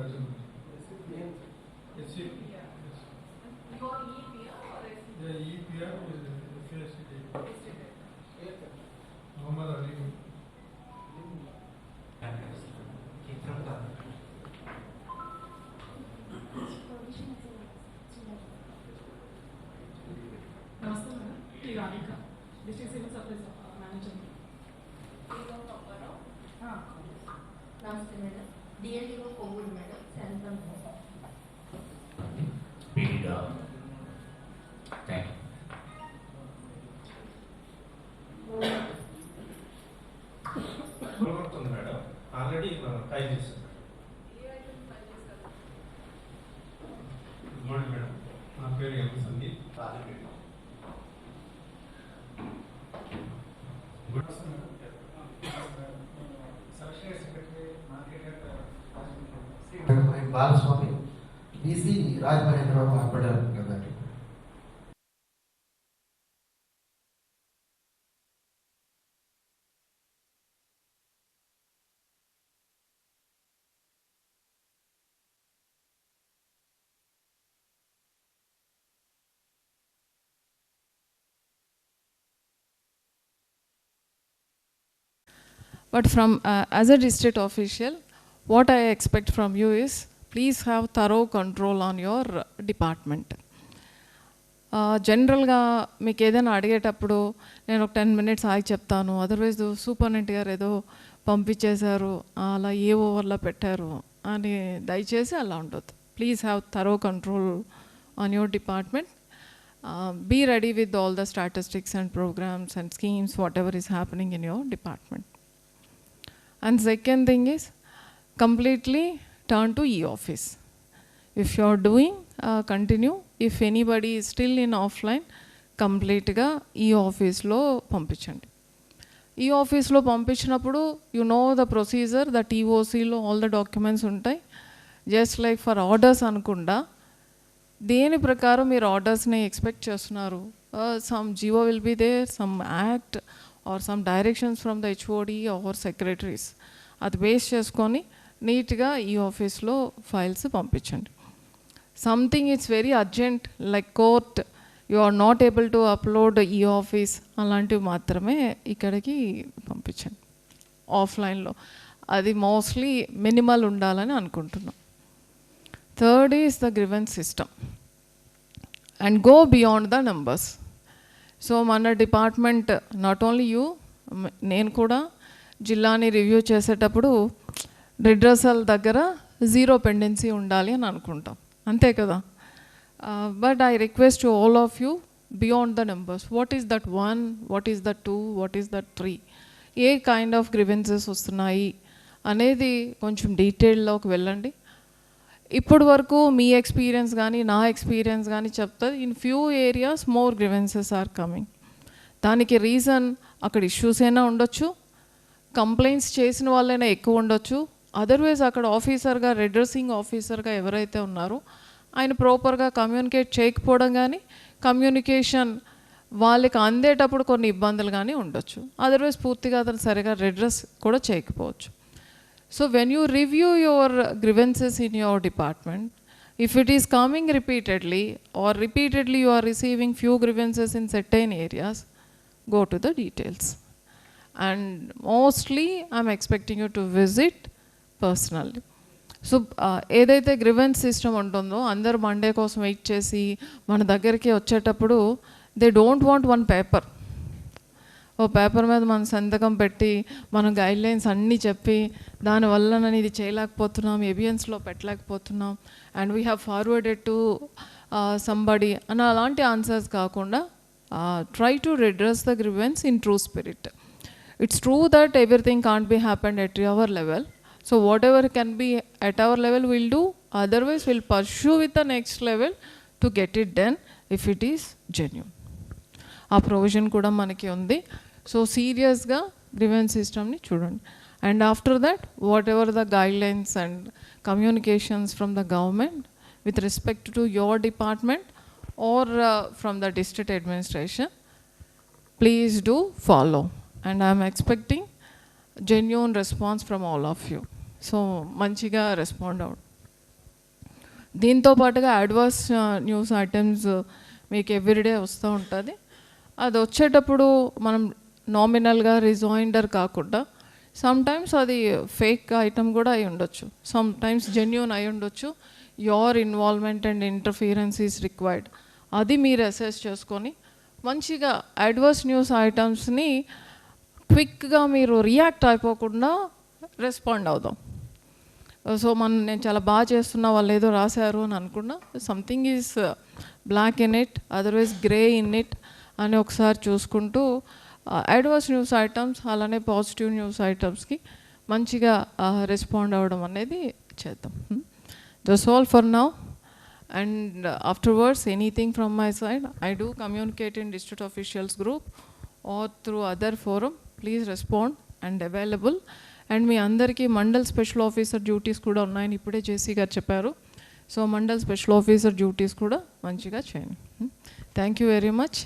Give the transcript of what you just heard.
present. It's it. Your e-peer or is it? The e-peer is yesterday. Yesterday. Muhammad Ali. नमस्ते madam ये Radhika district civil supplies manager हाँ नमस्ते madam DLEO Kovvur madam Shantham madam. Already మనం try చేసాం. Good morning madam నా పేరు M Sandeep. But from uh, as a district official, what I expect from you is please have thorough control on your uh, department. జనరల్గా మీకు ఏదైనా అడిగేటప్పుడు నేను ఒక టెన్ మినిట్స్ ఆగి చెప్తాను అదర్వైజ్ సూపరింటెండెంట్ గారు ఏదో పంపించేశారు అలా ఏ ఓవర్లో పెట్టారు అని దయచేసి అలా ఉండొద్దు please have thorough control on your department be ready with all the statistics and programmes and schemes whatever is happening in your department And second thing is completely turn to e-office. If you're doing, uh, continue. If anybody is still in offline, కంప్లీట్గా e ఆఫీస్లో పంపించండి ఈ ఆఫీస్లో పంపించినప్పుడు you know the procedure the టీఓసీలో all the documents ఉంటాయి just like for orders అనుకుండా దేని ప్రకారం మీరు ఆర్డర్స్ని ఎక్స్పెక్ట్ చేస్తున్నారు some GO will be there some act or some directions from the HOD or secretaries అది బేస్ చేసుకొని నీట్గా ఈ ఆఫీస్లో ఫైల్స్ పంపించండి. Something it's very urgent like court you are not able to upload ఈ ఆఫీస్ అలాంటివి మాత్రమే ఇక్కడికి పంపించండి. ఆఫ్లైన్లో అది మోస్ట్లీ మినిమల్ ఉండాలని అనుకుంటున్నాం. Third is the grievance system and go beyond the numbers so మన డిపార్ట్మెంట్ నాట్ ఓన్లీ యూ నేను కూడా జిల్లాని రివ్యూ చేసేటప్పుడు రిడ్రసల్ దగ్గర జీరో పెండెన్సీ ఉండాలి అని అనుకుంటాం. అంతే కదా? But I request to all of you beyond the numbers what is that one what is that two what is that three a kind of grievances వస్తున్నాయి అనేది కొంచెం డీటెయిల్లోకి వెళ్ళండి. ఇప్పటి వరకు మీ ఎక్స్పీరియన్స్ కానీ నా ఎక్స్పీరియన్స్ కానీ చెప్తుంది in few areas more grievances are coming దానికి రీజన్ అక్కడ ఇష్యూస్ అయినా ఉండొచ్చు. కంప్లైంట్స్ చేసిన వాళ్ళైనా ఎక్కువ ఉండొచ్చు. అదర్వైజ్ అక్కడ ఆఫీసర్గా రెడ్రెసింగ్ ఆఫీసర్గా ఎవరైతే ఉన్నారో ఆయన ప్రాపర్గా కమ్యూనికేట్ చేయకపోవడం కానీ కమ్యూనికేషన్ వాళ్ళకి అందేటప్పుడు కొన్ని ఇబ్బందులు కానీ ఉండొచ్చు. అదర్వైజ్ పూర్తిగా అతను సరిగా రెడ్రెస్ కూడా చేయకపోవచ్చు. So when you review your grievances in your department if it is coming repeatedly or repeatedly you're receiving few grievances in certain areas go to the details and mostly I'm expecting you to visit personally so uh, ఏదైతే grievance system ఉంటుందో అందరు Monday కోసం wait చేసి మన దగ్గరికి వచ్చేటప్పుడు they don't want one paper oh paper మీద మనం సంతకం పెట్టి మనం గైడ్లైన్స్ అన్నీ చెప్పి దానివల్ల నేను ఇది చేయలేకపోతున్నాం ఎబియన్స్లో పెట్టలేకపోతున్నాం and we have forwarded to somebody అని అలాంటి ఆన్సర్స్ కాకుండా try to redress the grievance in true spirit it's true that everything can't be happened at our level so whatever can be at our level will do otherwise will pursue with the next level to get it then if it is genuine ఆ provision కూడా మనకి ఉంది. So సీరియస్గా grievance సిస్టమ్ని చూడండి. And after that whatever the guidelines and communications from the government with respect to your department or from the district administration please do follow and I'm expecting genuine response from all of you so మంచిగా respond అవ్వడం. దీంతో పాటుగా adverse news items మీకు everyday వస్తూ ఉంటుంది. అది వచ్చేటప్పుడు మనం నామినల్గా రిజాయిండర్ కాకుండా సమ్టైమ్స్ అది ఫేక్ ఐటమ్ కూడా అయి ఉండొచ్చు. సమ్ టైమ్స్ జెన్యున్ అయి ఉండొచ్చు. Your involvement and interference is required అది మీరు అసెస్ చేసుకొని మంచిగా అడ్వర్స్ న్యూస్ ఐటమ్స్ని క్విక్గా మీరు రియాక్ట్ అయిపోకుండా రెస్పాండ్ అవుదాం. సో మనం నేను చాలా బాగా చేస్తున్నా వాళ్ళు ఏదో రాశారు అని అనుకున్నా. Something is black in it otherwise grey in it అని ఒకసారి చూసుకుంటూ అడ్వర్స్ న్యూస్ ఐటమ్స్ అలానే పాజిటివ్ న్యూస్ ఐటమ్స్కి మంచిగా uh, రెస్పాండ్ అవ్వడం అనేది చేద్దాం. That's all for now and afterwards anything from my side I do communicate in district officials group or through other forum please respond and available and మీ అందరికీ mandal special officer duties కూడా ఉన్నాయని ఇప్పుడే JC గారు చెప్పారు. So mandal special officer duties కూడా మంచిగా చేయండి. Thank you very much.